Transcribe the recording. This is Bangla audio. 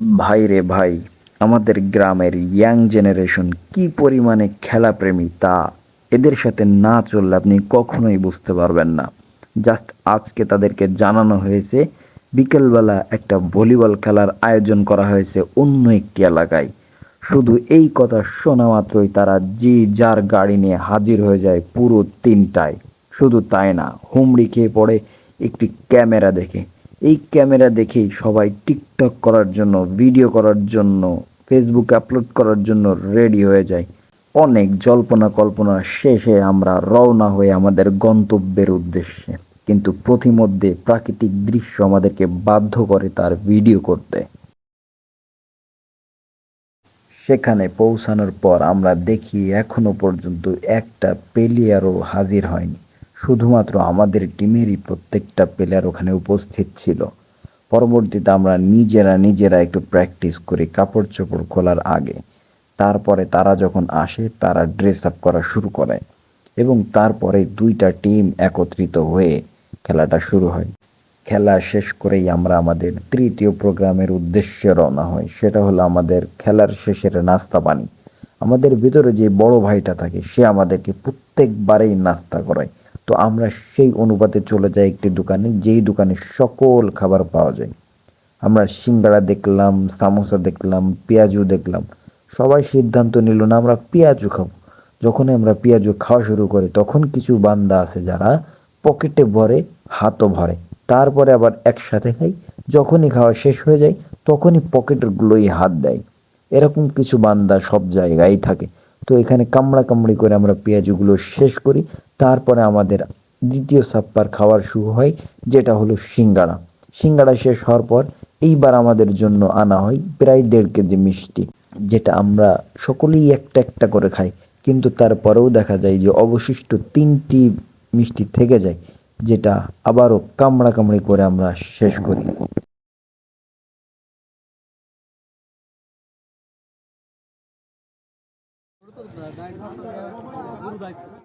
ভাই রে ভাই, আমাদের গ্রামের ইয়াং জেনারেশন কি পরিমাণে খেলাপ্রেমী তা এদের সাথে না চললে আপনি কখনোই বুঝতে পারবেন না। জাস্ট আজকে তাদেরকে জানানো হয়েছে, বিকেলবেলা একটা ভলিবল খেলার আয়োজন করা হয়েছে অন্য একটি এলাকায়। শুধু এই কথা শোনা মাত্রই তারা যে যার গাড়ি নিয়ে হাজির হয়ে যায় পুরো তিনটায়। শুধু তাই না, হুমড়ি খেয়ে পড়ে একটি ক্যামেরা দেখে। এই ক্যামেরা দেখেই সবাই টিকটক করার জন্য, ভিডিও করার জন্য ফেসবুকে আপলোড করার জন্য রেডি হয়ে যায়। অনেক জল্পনা কল্পনা শেষে আমরা রওনা হয়ে আমাদের গন্তব্যের উদ্দেশ্যে। কিন্তু প্রতিমধ্যে প্রাকৃতিক দৃশ্য আমাদেরকে বাধ্য করে তার ভিডিও করতে। সেখানে পৌঁছানোর পর আমরা দেখি এখনও পর্যন্ত একটা প্লেয়ারও হাজির হয়নি। শুধুমাত্র আমাদের টিমেরই প্রত্যেকটা প্লেয়ার ওখানে উপস্থিত ছিল। পরবর্তীতে আমরা নিজেরা নিজেরা একটু প্র্যাকটিস করি কাপড় চোপড় খোলার আগে, তারপরে তারা যখন আসে, তারা ড্রেস আপ করা শুরু করে এবং তারপরে দুইটা টিম একত্রিত হয়ে খেলাটা শুরু হয়। খেলা শেষ করেই আমরা আমাদের তৃতীয় প্রোগ্রামের উদ্দেশ্যে রওনা হই। সেটা হলো আমাদের খেলার শেষের নাস্তা পানি। আমাদের ভিতরে যে বড় ভাইটা থাকে, সে আমাদেরকে প্রত্যেকবারেই নাস্তা করায়। তো আমরা সেই অনুপাতে চলে যাই একটি দোকানে, যেই দোকানে সকল খাবার পাওয়া যায়। আমরা সিঙ্গাড়া দেখলাম, সামোসা দেখলাম পেঁয়াজু দেখলাম। সবাই সিদ্ধান্ত নিল না, আমরা পেঁয়াজু খাব। যখনই আমরা পেঁয়াজু খাওয়া শুরু করি, তখন কিছু বান্দা আছে যারা পকেটে ভরে, হাতও ভরে। তারপরে আবার একসাথে খাই। যখনই খাওয়া শেষ হয়ে যায়, তখনই পকেটগুলোই হাত দেয়। এরকম কিছু বান্দা সব জায়গায় থাকে। এখানে কামড়া কামড়ি করে আমরা পেঁয়াজগুলো শেষ করি। তারপরে আমাদের দ্বিতীয় সাপ্পার খাওয়ার শুরু হয়, যেটা হলো সিঙ্গাড়া। সিঙ্গাড়া শেষ হওয়ার পর এইবার আমাদের জন্য আনা হয় প্রায় দেড় কেজি মিষ্টি, যেটা আমরা সকলেই একটা একটা করে খাই। কিন্তু তারপরেও দেখা যায় যে অবশিষ্ট তিনটি মিষ্টি থেকে যায়, যেটা আবারও কামড়া কামড়ি করে আমরা শেষ করি। দায়িত্ব।